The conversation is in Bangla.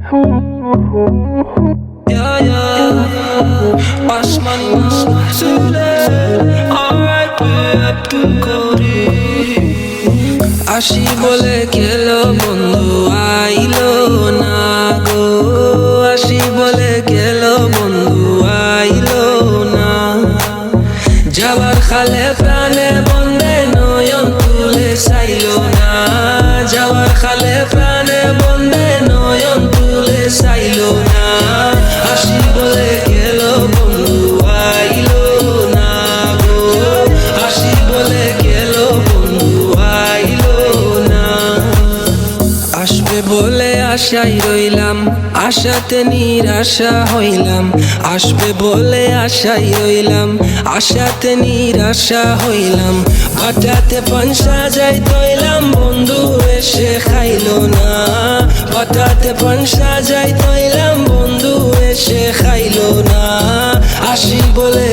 Yeah, yeah. আসমানি চুলে করি আসি বলে বন্ধু আইলো না গো আসি বলে বন্ধু আইলো না যাওয়ার খালে প্রাণে বন্ধে নয়ন তুলে চাইলো না যাওয়ার খালে প্রাণে আসবে বলে আশাই রইলাম, আশাতে নিরাশা হইলাম। আসবে বলে আশাই রইলাম, আশাতে নিরাশা হইলাম। হঠাৎ পঞ্চা যাই তৈলাম বন্ধু এসে খাইল না। হঠাৎ পঞ্চা যাই তৈলাম বন্ধু এসে খাইল না। আসি বলে